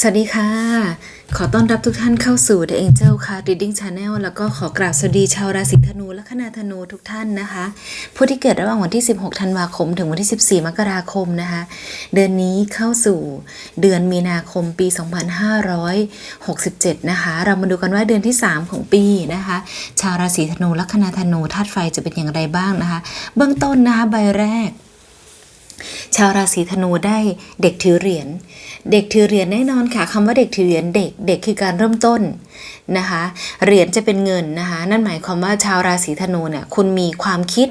สวัสดีค่ะ ขอต้อนรับทุกท่านเข้าสู่ The Angel ค่ะ Reading Channel แล้วก็ขอกราบสวัสดีชาวราศีธนูและคณาธนูทุกท่านนะคะ ผู้ที่เกิดระหว่างวันที่ 16 ธันวาคม ถึงวันที่ 14 มกราคมนะคะ เดือนนี้เข้าสู่เดือนมีนาคมปี 2567 นะคะ เรามาดูกันว่าเดือนที่ 3 ของปีนะคะ ชาวราศีธนูและคณาธนูธาตุไฟจะเป็นอย่างไรบ้างนะคะ เบื้องต้นนะคะใบแรก ชาวราศีธนูได้เด็กถือเหรียญ เด็กถือเหรียญแน่นอนค่ะคำว่าเด็กถือเหรียญเด็กเด็กคือการเริ่มต้นนะคะเหรียญจะเป็นเงินนะคะนั่นหมายความว่าชาวราศีธนูเนี่ยคุณมีความคิด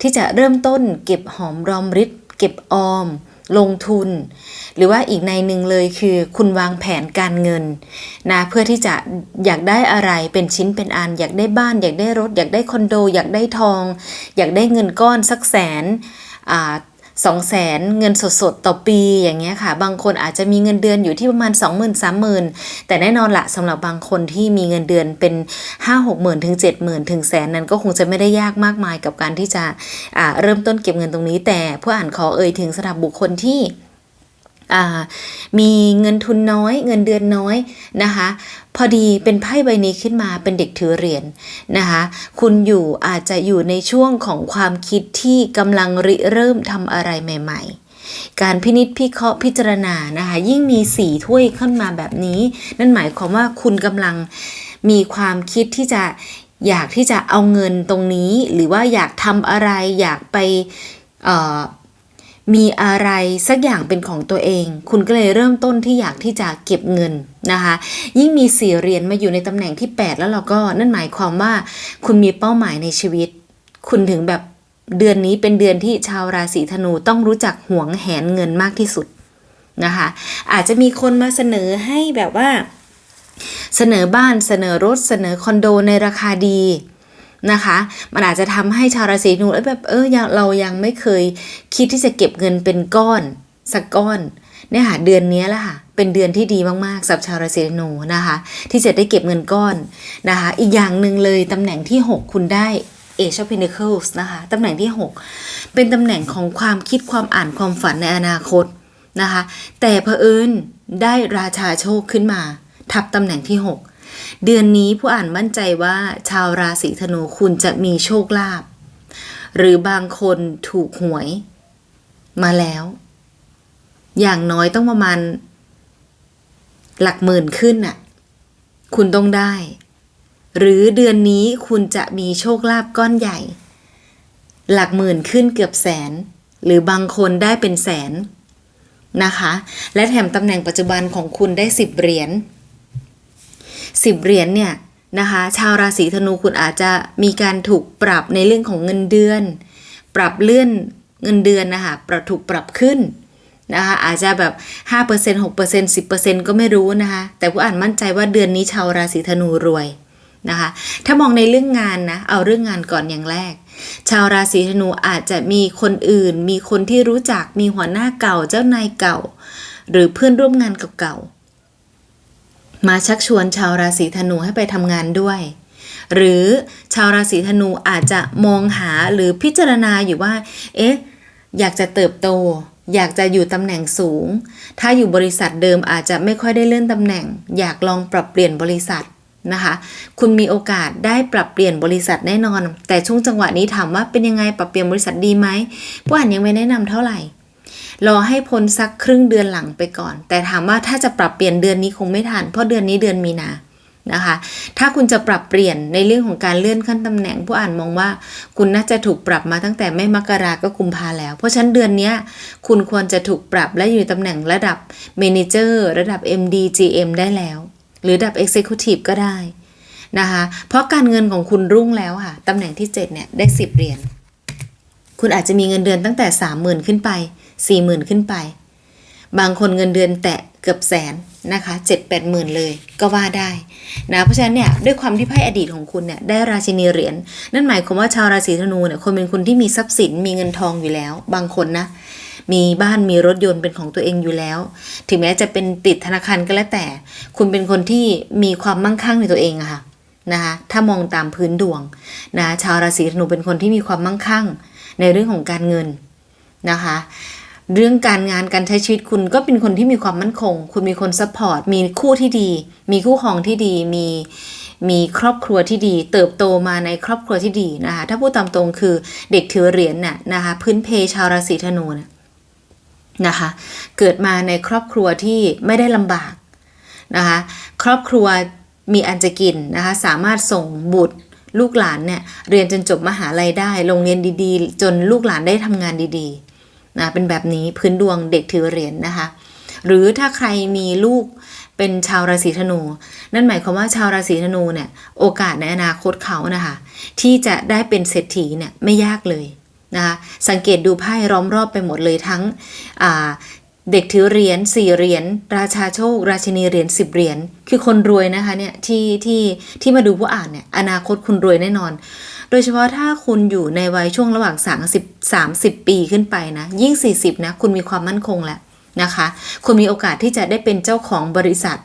ที่จะเริ่มต้นเก็บหอมรอมริบเก็บออม ลงทุน หรือว่าอีกในหนึ่งเลยคือ คุณวางแผนการเงินนะเพื่อที่จะอยากได้อะไรเป็นชิ้นเป็นอัน อยากได้บ้าน อยากได้รถ อยากได้คอนโด อยากได้ทอง อยากได้เงินก้อนสักแสนอ่า สองแสนเงินสดๆ ต่อปีอย่างเงี้ยค่ะ บางคนอาจจะมีเงินเดือนอยู่ที่ประมาณ 2 0 0 0 0 3 0,000 แต่แน่นอนละสำหรับบางคนที่มีเงินเดือนเป็น 5 6 0 0 0 0ถึง70,000ถึงแสนนั้นก็คงจะไม่ได้ยากมากมายกับการที่จะะเริ่มต้นเก็บเงินตรงนี้ แต่ผู้อ่านขอเอ่ยถึงสำหรับบุคคลที่ มีเงินทุนน้อย เงินเดือนน้อยนะคะ พอดีเป็นไพ่ใบนี้ขึ้นมาเป็นเด็กถือเหรียญนะคะ คุณอยู่อาจจะอยู่ในช่วงของความคิดที่กำลังริเริ่มทำอะไรใหม่ ๆการพินิจพิเคราะห์พิจารณานะคะ ยิ่งมีสีถ้วยขึ้นมาแบบนี้ นั่นหมายความว่าคุณกำลังมีความคิดที่จะอยากที่จะเอาเงินตรงนี้ หรือว่าอยากทำอะไรอยากไป มีอะไรสักอย่างเป็นของตัวเอง คุณก็เลยเริ่มต้นที่อยากที่จะเก็บเงินนะคะ ยิ่งมีสี่เหรียญมาอยู่ในตำแหน่งที่ 8 แล้วเราก็นั่นหมายความว่า คุณมีเป้าหมายในชีวิต คุณถึงแบบเดือนนี้เป็นเดือนที่ชาวราศีธนูต้องรู้จักหวงแหนเงินมากที่สุดนะคะ อาจจะมีคนมาเสนอให้แบบว่า เสนอบ้านเสนอรถเสนอคอนโดในราคาดี นะคะ มันอาจจะทำให้ชาวราศีธนูเอ้ยแบบเออเรายังไม่เคยคิดที่จะเก็บเงินเป็นก้อนสักก้อนเนี่ยค่ะเดือนนี้แหละค่ะเป็นเดือนที่ดีมากๆสำหรับชาวราศีธนูนะคะ ที่จะได้เก็บเงินก้อนนะคะ อีกอย่างหนึ่งเลยตำแหน่งที่ 6 คุณได้ Age of Pentacles นะคะตำแหน่งที่ 6 เป็นตำแหน่งของความคิดความอ่านความฝันในอนาคตนะคะ แต่เผอิญได้ราชาโชคขึ้นมา ทับตำแหน่งที่ 6 เดือนนี้ผู้อ่านมั่นใจว่าชาวราศีธนูคุณจะมีโชคลาภหรือบางคนถูกหวย มาแล้ว อย่างน้อยต้องประมาณ หลักหมื่นขึ้นน่ะ คุณต้องได้ หรือเดือนนี้คุณจะมีโชคลาภก้อนใหญ่ หลักหมื่นขึ้นเกือบแสน หรือบางคนได้เป็นแสนนะคะ และแถมตำแหน่งปัจจุบันของคุณได้สิบเหรียญ สิบเหรียญเนี่ยนะคะชาวราศีธนูคุณอาจจะมีการถูกปรับในเรื่องของเงินเดือน ปรับเลื่อนเงินเดือนนะคะปรับถูกปรับขึ้นนะคะอาจจะแบบ 5% 6% 10%ก็ไม่รู้นะคะแต่ผู้อ่านมั่นใจว่าเดือนนี้ชาวราศีธนูรวยนะคะถ้ามองในเรื่องงานนะเอาเรื่องงานก่อนอย่างแรก ชาวราศีธนูอาจจะมีคนอื่น มีคนที่รู้จักมีหัวหน้าเก่าเจ้านายเก่า หรือเพื่อนร่วมงานเก่าๆ มาชักชวนชาวราศีธนูให้ไปทำงานด้วย หรือชาวราศีธนูอาจจะมองหาหรือพิจารณาอยู่ว่า เอ๊ะ อยากจะเติบโต อยากจะอยู่ตำแหน่งสูง ถ้าอยู่บริษัทเดิมอาจจะไม่ค่อยได้เลื่อนตำแหน่ง อยากลองปรับเปลี่ยนบริษัทนะคะ คุณมีโอกาสได้ปรับเปลี่ยนบริษัทแน่นอน แต่ช่วงจังหวะนี้ถามว่าเป็นยังไงปรับเปลี่ยนบริษัทดีไหมผู้อ่านยังไม่แนะนำเท่าไหร่ รอให้พ้นสักครึ่งเดือนหลังไปก่อน แต่ถามว่าถ้าจะปรับเปลี่ยนเดือนนี้คงไม่ทันเพราะเดือนนี้เดือนมีนานะคะ ถ้าคุณจะปรับเปลี่ยนในเรื่องของการเลื่อนขั้นตำแหน่งผู้อ่านมองว่า คุณน่าจะถูกปรับมาตั้งแต่ไม่มกราก็กุมภาแล้ว เพราะฉะนั้นเดือนนี้คุณควรจะถูกปรับและอยู่ในตำแหน่งระดับเมนเจอร์ระดับ MD GM ได้แล้ว หรือระดับ Executive ก็ได้นะคะ เพราะการเงินของคุณรุ่งแล้วค่ะตำแหน่งที่ 7 เนี่ยได้ 10เหรียญคุณอาจจะมีเงินเดือนตั้งแต่ 30,000 ขึ้นไป 40,000ขึ้นไป บางคนเงินเดือนแตะเกือบแสนนะคะเจ็ดแปดหมื่นเลยก็ว่าได้นะเพราะฉะนั้นเนี่ยด้วยความที่ไพ่อดีตของคุณเนี่ยได้ราชินีเหรียญนั่นหมายความว่าชาวราศีธนูเนี่ยคนเป็นคนที่มีทรัพย์สินมีเงินทองอยู่แล้ว บางคนนะมีบ้านมีรถยนต์เป็นของตัวเองอยู่แล้ว ถึงแม้จะเป็นติดธนาคารก็แล้วแต่ คุณเป็นคนที่มีความมั่งคั่งในตัวเองอะค่ะนะคะถ้ามองตามพื้นดวงนะชาวราศีธนูเป็นคนที่มีความมั่งคั่ง ในเรื่องของการเงินนะคะ เรื่องการงานการใช้ชีวิตคุณก็เป็นคนที่มีความมั่นคง คุณมีคนซัพพอร์ต มีคู่ที่ดี มีคู่ครองที่ดี มีมีครอบครัวที่ดี เติบโตมาในครอบครัวที่ดีนะคะ ถ้าพูดตามตรงคือเด็กถือเหรียญน่ะนะคะพื้นเพชาวราศีธนูนะนะคะ เกิดมาในครอบครัวที่ไม่ได้ลำบากนะคะ ครอบครัวมีอันจะกินนะคะ สามารถส่งบุตรลูกหลานเนี่ยเรียนจนจบมหาลัยได้ โรงเรียนดีๆ จนลูกหลานได้ทำงานดีๆ นะเป็นแบบนี้พื้นดวงเด็กถือเหรียญนะคะ หรือถ้าใครมีลูกเป็นชาวราศีธนู นั่นหมายความว่าชาวราศีธนูเนี่ยโอกาสในอนาคตเขานะคะที่จะได้เป็นเศรษฐีเนี่ยไม่ยากเลยนะคะสังเกตดูไพ่ล้อมรอบไปหมดเลยทั้งเด็กถือเหรียญสี่เหรียญราชาโชค ราชินีเหรียญสิบเหรียญคือคนรวยนะคะเนี่ยที่ที่ที่มาดูผู้อ่านเนี่ยอนาคตคุณรวยแน่นอน โดยเฉพาะถ้าคุณอยู่ในวัยช่วงระหว่าง 30 30 ปีขึ้นไปนะ ยิ่ง 40 นะ คุณมีความมั่นคงแล้วนะคะ คุณมีโอกาสที่จะได้เป็นเจ้าของบริษัท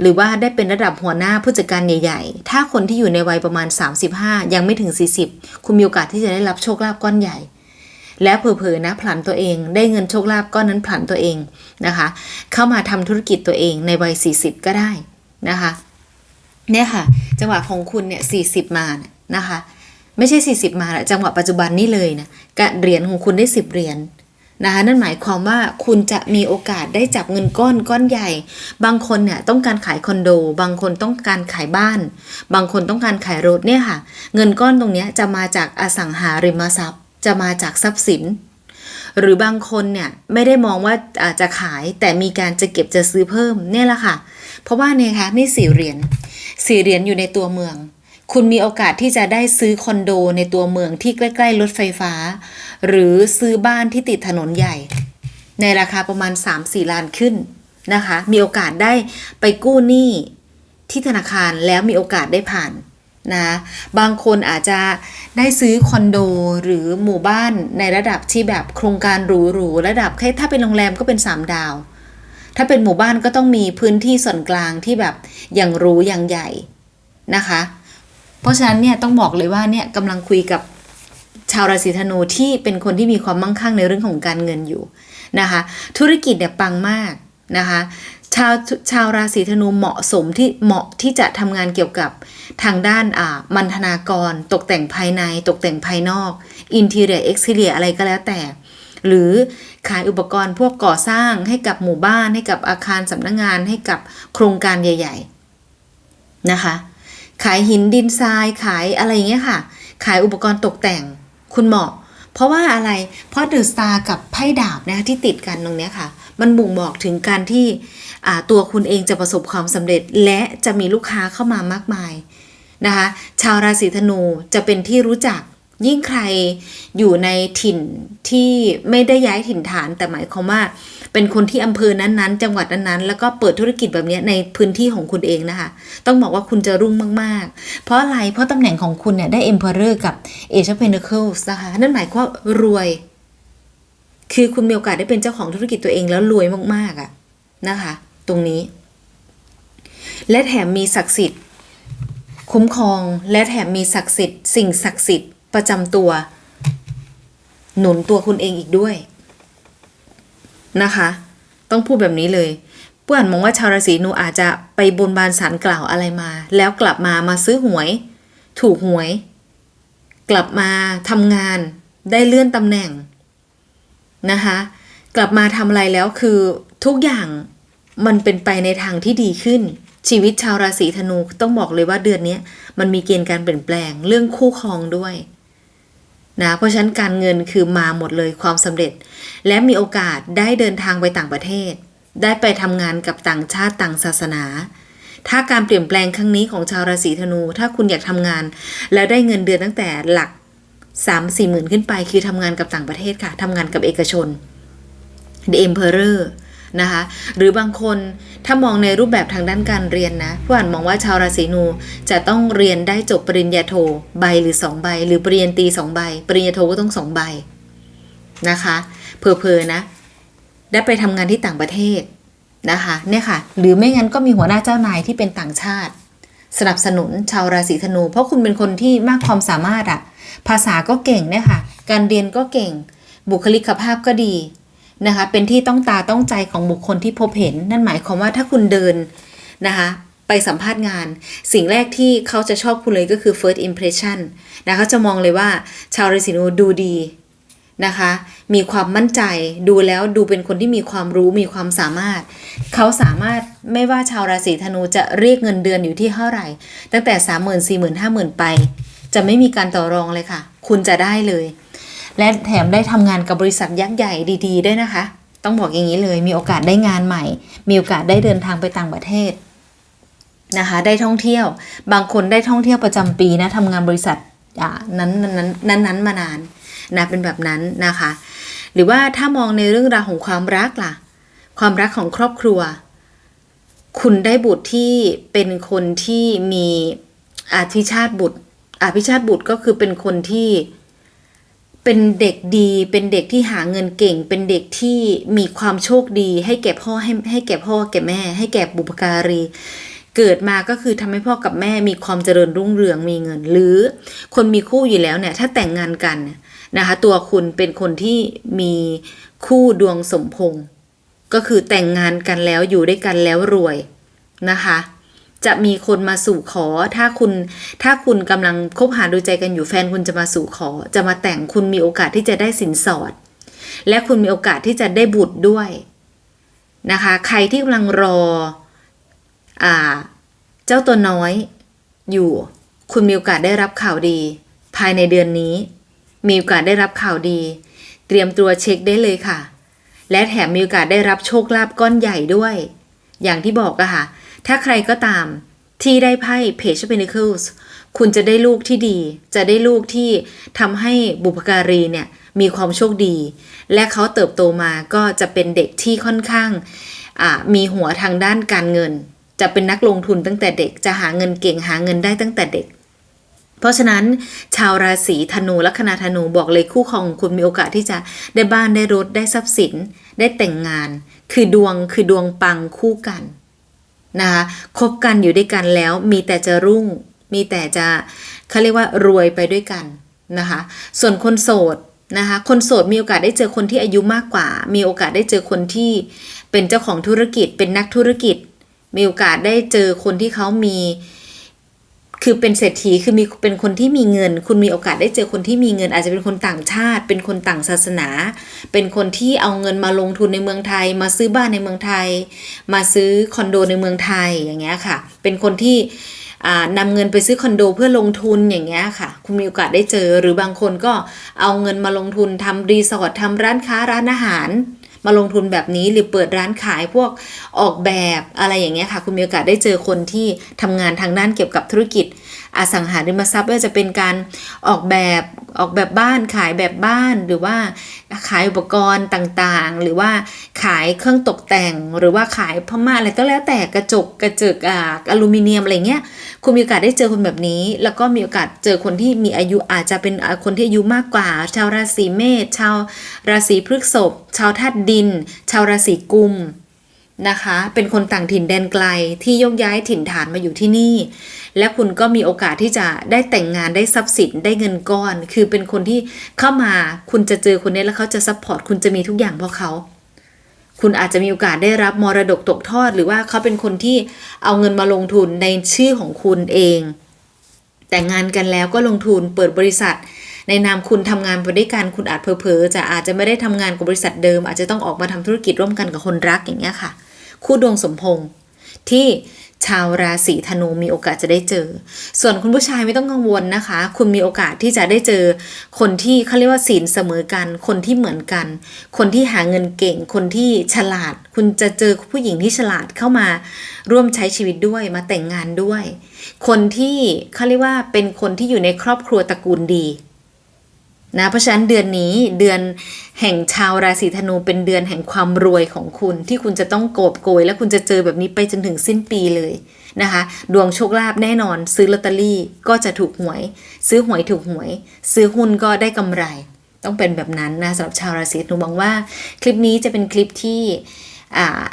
หรือว่าได้เป็นระดับหัวหน้าผู้จัดการใหญ่ ๆ ถ้าคนที่อยู่ในวัยประมาณ 35 ยังไม่ถึง 40 คุณมีโอกาสที่จะได้รับโชคลาภก้อนใหญ่และเผลอๆนะผลันตัวเองได้เงินโชคลาภก้อนนั้นผลันตัวเองนะคะ เข้ามาทำธุรกิจตัวเองในวัย 40 ก็ได้นะคะ เนี่ยค่ะ จังหวะของคุณเนี่ย 40 มานะคะ ไม่ใช่ 40 มาละจังหวะปัจจุบันนี่เลยนะกะเหรียญของคุณได้ 10 เหรียญนะคะนั่นหมายความว่าคุณจะมีโอกาสได้จับเงินก้อนก้อนใหญ่ บางคนเนี่ยต้องการขายคอนโด บางคนต้องการขายบ้าน บางคนต้องการขายรถเนี่ยค่ะ เงินก้อนตรงนี้จะมาจากอสังหาริมทรัพย์ จะมาจากทรัพย์สิน หรือบางคนเนี่ยไม่ได้มองว่าอาจจะขายแต่มีการจะเก็บจะซื้อเพิ่มเนี่ยแหละค่ะ เพราะว่าเนี่ยค่ะนี่สี่เหรียญสี่เหรียญอยู่ในตัวเมือง คุณมีโอกาสที่จะได้ซื้อคอนโดในตัวเมืองที่ใกล้ๆรถไฟฟ้า หรือซื้อบ้านที่ติดถนนใหญ่ ในราคาประมาณ 3-4 ล้านขึ้นนะคะ มีโอกาสได้ไปกู้หนี้ที่ธนาคารแล้วมีโอกาสได้ผ่านนะบางคนอาจจะได้ซื้อคอนโดหรือหมู่บ้านในระดับที่แบบโครงการหรูๆระดับแค่ถ้าเป็นโรงแรมก็เป็น 3 ดาว ถ้าเป็นหมู่บ้านก็ต้องมีพื้นที่ส่วนกลางที่แบบอย่างหรูอย่างใหญ่นะคะ เพราะฉะนั้นเนี่ยต้องบอกเลยว่าเนี่ยกำลังคุยกับชาวราศีธนูที่เป็นคนที่มีความมั่งคั่งในเรื่องของการเงินอยู่นะคะ ธุรกิจเนี่ยปังมากนะคะชาวชาวราศีธนูเหมาะสมที่เหมาะที่จะทำงานเกี่ยวกับทางด้านอ่ามันธนากร ตกแต่งภายใน ตกแต่งภายนอกอินทีเรียเอ็กซ์เรียอะไรก็แล้วแต่ หรือขายอุปกรณ์พวกก่อสร้างให้กับหมู่บ้านให้กับอาคารสำนักงงานให้กับโครงการใหญ่ ๆ นะคะ ขายหินดินทรายขายอะไรอย่างเงี้ยค่ะ ขายอุปกรณ์ตกแต่งคุณเหมาะ เพราะว่าอะไร เพราะเดอะสตาร์กับไพ่ดาบนะคะที่ติดกันตรงเนี้ยค่ะ มันบ่งบอกถึงการที่ตัวคุณเองจะประสบความสำเร็จ และจะมีลูกค้าเข้ามามากมายนะคะ ชาวราศีธนูจะเป็นที่รู้จัก ยิ่งใครอยู่ในถิ่นที่ไม่ได้ย้ายถิ่นฐาน แต่หมายความว่า เป็นคนที่อำเภอนั้นๆ จังหวัดนั้นๆ แล้วก็เปิดธุรกิจแบบนี้ในพื้นที่ของคุณเองนะคะ ต้องบอกว่าคุณจะรุ่งมากๆ เพราะอะไร เพราะตำแหน่งของคุณเนี่ยได้ Emperor กับ Age of Pentacles นะคะ นั่นหมายความว่ารวย คือคุณมีโอกาสได้เป็นเจ้าของธุรกิจตัวเองแล้วรวยมากๆอะนะคะ ตรงนี้ และแถมมีศักดิ์สิทธิ์ คุ้มครอง และแถมมีศักดิ์สิทธิ์ สิ่งศักดิ์สิทธิ์ ประจำตัว หนุนตัวคุณเองอีกด้วย นะคะ ต้องพูดแบบนี้เลยเพื่อนมองว่าชาวราศีนูอาจจะไปบนบานสารกล่าวอะไรมา แล้วกลับมามาซื้อหวย ถูกหวย กลับมาทำงานได้เลื่อนตำแหน่งนะคะ กลับมาทำอะไรแล้วคือทุกอย่างมันเป็นไปในทางที่ดีขึ้น ชีวิตชาวราศีธนูต้องบอกเลยว่าเดือนนี้มันมีเกณฑ์การเปลี่ยนแปลงเรื่องคู่ครองด้วย นะเพราะฉะนั้นการเงินคือมาหมดเลยความสำเร็จ และมีโอกาสได้เดินทางไปต่างประเทศ ได้ไปทำงานกับต่างชาติต่างศาสนา ถ้าการเปลี่ยนแปลงครั้งนี้ของชาวราศีธนู ถ้าคุณอยากทำงาน แล้วได้เงินเดือนตั้งแต่หลัก3 4หมื่นขึ้นไป คือทำงานกับต่างประเทศค่ะทำงานกับเอกชน The Emperor นะคะหรือบางคนถ้ามองในรูปแบบทางด้านการเรียนนะผู้อ่านมองว่าชาวราศีนูจะต้องเรียนได้จบปริญญาโทใบหรือ 2 ใบ หรือปริญญาตรี2ใบ ปริญญาโทก็ต้อง2ใบนะคะเพอๆนะ ได้ไปทำงานที่ต่างประเทศนะคะเนี่ยค่ะ หรือไม่งั้นก็มีหัวหน้าเจ้านายที่เป็นต่างชาติ สนับสนุนชาวราศีธนู เพราะคุณเป็นคนที่มากความสามารถอะภาษาก็เก่งเนี่ยค่ะ การเรียนก็เก่ง บุคลิกภาพก็ดี นะคะ เป็นที่ต้องตาต้องใจของบุคคลที่พบเห็น นั่นหมายความว่าถ้าคุณเดินนะคะไปสัมภาษณ์งาน สิ่งแรกที่เขาจะชอบคุณเลยก็คือ first impression นะเขาจะมองเลยว่าชาวราศีนูดูดีนะคะ มีความมั่นใจดูแล้วดูเป็นคนที่มีความรู้มีความสามารถ เขาสามารถไม่ว่าชาวราศีธนูจะเรียกเงินเดือนอยู่ที่เท่าไหร่ ตั้งแต่ 3 0 0 0 0 4 0 0 0 0 5 0,000 ไป จะไม่มีการต่อรองเลยค่ะ คุณจะได้เลย และแถมได้ทำงานกับบริษัทยักษ์ใหญ่ดี ๆ ด้วยนะคะ ต้องบอกอย่างนี้เลยมีโอกาสได้งานใหม่ มีโอกาสได้เดินทางไปต่างประเทศนะคะได้ท่องเที่ยว บางคนได้ท่องเที่ยวประจำปีนะทำงานบริษัทนั้นนั้นนั้นนั้นมานานนะเป็นแบบนั้นนะคะ หรือว่าถ้ามองในเรื่องราวของความรักล่ะ ความรักของครอบครัว คุณได้บุตรที่เป็นคนที่มีอาภิชาติบุตรอาภิชาติบุตรก็คือเป็นคนที่ เป็นเด็กดี เป็นเด็กที่หาเงินเก่ง เป็นเด็กที่มีความโชคดี ให้แก่พ่อให้ให้แก่พ่อแก่แม่ ให้แก่บุพการี เกิดมาก็คือทำให้พ่อกับแม่มีความเจริญรุ่งเรืองมีเงิน หรือคนมีคู่อยู่แล้วเนี่ยถ้าแต่งงานกันเนี่ยนะคะตัวคุณเป็นคนที่มีคู่ดวงสมพงษ์ก็คือแต่งงานกันแล้วอยู่ด้วยกันแล้วรวยนะคะ จะมีคนมาสู่ขอ ถ้าคุณถ้าคุณกำลังคบหาดูใจกันอยู่แฟนคุณจะมาสู่ขอ จะมาแต่งคุณมีโอกาสที่จะได้สินสอด และคุณมีโอกาสที่จะได้บุตรด้วยนะคะ ใครที่กำลังรออ่า เจ้าตัวน้อยอยู่ คุณมีโอกาสได้รับข่าวดี ภายในเดือนนี้ มีโอกาสได้รับข่าวดี เตรียมตัวเช็คได้เลยค่ะ และแถมมีโอกาสได้รับโชคลาภก้อนใหญ่ด้วย อย่างที่บอกอะค่ะ ถ้าใครก็ตามที่ได้ไพ่ Page of Pentacles คุณจะได้ลูกที่ดี จะได้ลูกที่ทำให้บุพการีเนี่ยมีความโชคดี และเขาเติบโตมาก็จะเป็นเด็กที่ค่อนข้างมีหัวทางด้านการเงิน จะเป็นนักลงทุนตั้งแต่เด็ก จะหาเงินเก่งหาเงินได้ตั้งแต่เด็ก เพราะฉะนั้นชาวราศีธนูลัคนาธนูบอกเลยคู่ครองของคุณมีโอกาสที่จะได้บ้านได้รถได้ทรัพย์สิน ได้แต่งงาน คือดวงคือดวงปังคู่กัน นะคะคบกันอยู่ด้วยกันแล้วมีแต่จะรุ่ง มีแต่จะเขาเรียกว่ารวยไปด้วยกันนะคะส่วนคนโสดนะคะคนโสดมีโอกาสได้เจอคนที่อายุมากกว่า มีโอกาสได้เจอคนที่เป็นเจ้าของธุรกิจ เป็นนักธุรกิจ มีโอกาสได้เจอคนที่เขามี คือเป็นเศรษฐีคือมีเป็นคนที่มีเงิน คุณมีโอกาสได้เจอคนที่มีเงิน อาจจะเป็นคนต่างชาติ เป็นคนต่างศาสนา เป็นคนที่เอาเงินมาลงทุนในเมืองไทย มาซื้อบ้านในเมืองไทย มาซื้อคอนโดในเมืองไทยอย่างเงี้ยค่ะ เป็นคนที่อ่านำเงินไปซื้อคอนโดเพื่อลงทุนอย่างเงี้ยค่ะ คุณมีโอกาสได้เจอหรือบางคนก็เอาเงินมาลงทุนทำรีสอร์ททำร้านค้าร้านอาหาร มาลงทุนแบบนี้หรือเปิดร้านขายพวกออกแบบอะไรอย่างเงี้ยค่ะ คุณมีโอกาสได้เจอคนที่ทำงานทางด้านเกี่ยวกับธุรกิจ อสังหาริมทรัพย์ว่าจะเป็นการออกแบบออกแบบบ้านขายแบบบ้านหรือว่าขายอุปกรณ์ต่างๆ หรือว่าขายเครื่องตกแต่ง หรือว่าขายพม่าอะไรก็แล้วแต่กระจกกระจกอ่าอลูมิเนียมอะไรเงี้ยคุณมีโอกาสได้เจอคนแบบนี้ แล้วก็มีโอกาสเจอคนที่มีอายุอาจจะเป็นคนที่อายุมากกว่า ชาวราศีเมษชาวราศีพฤษภชาวธาตุดิน ชาวราศีกุม นะคะ เป็นคนต่างถิ่นแดนไกลที่ยกย้ายถิ่นฐานมาอยู่ที่นี่ และคุณก็มีโอกาสที่จะได้แต่งงานได้ทรัพย์สินได้เงินก้อน คือเป็นคนที่เข้ามาคุณจะเจอคนนี้แล้วเขาจะซัพพอร์ตคุณจะมีทุกอย่างเพราะเขาคุณอาจจะมีโอกาสได้รับมรดกตกทอด หรือว่าเขาเป็นคนที่เอาเงินมาลงทุนในชื่อของคุณเอง แต่งงานกันแล้วก็ลงทุนเปิดบริษัท ในนามคุณทำงานไปด้วยกันคุณอาจเผลอจะอาจจะไม่ได้ทำงานกับบริษัทเดิม อาจจะต้องออกมาทำธุรกิจร่วมกันกับคนรักอย่างเงี้ยค่ะ คู่ดวงสมพงษ์ที่ชาวราศีธนูมีโอกาสจะได้เจอ ส่วนคุณผู้ชายไม่ต้องกังวลนะคะ คุณมีโอกาสที่จะได้เจอ คนที่เขาเรียกว่าศีลเสมอกัน คนที่เหมือนกัน คนที่หาเงินเก่ง คนที่ฉลาด คุณจะเจอผู้หญิงที่ฉลาดเข้ามาร่วมใช้ชีวิตด้วย มาแต่งงานด้วย คนที่เขาเรียกว่าเป็นคนที่อยู่ในครอบครัวตระกูลดี นะเพราะฉะนั้นเดือนนี้เดือนแห่งชาวราศีธนูเป็นเดือนแห่งความรวยของคุณ ที่คุณจะต้องโกบโกย และคุณจะเจอแบบนี้ไปจนถึงสิ้นปีเลยนะคะ ดวงโชคลาภแน่นอน ซื้อลอตเตอรี่ก็จะถูกหวย ซื้อหวยถูกหวย ซื้อหุ้นก็ได้กำไร ต้องเป็นแบบนั้นนะสำหรับชาวราศีธนูหวังว่า คลิปนี้จะเป็นคลิปที่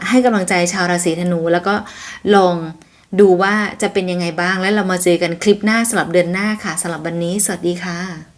ให้กำลังใจชาวราศีธนู แล้วก็ลองดูว่าจะเป็นยังไงบ้าง แล้วเรามาเจอกันคลิปหน้าสำหรับเดือนหน้าค่ะสำหรับวันนี้ สวัสดีค่ะ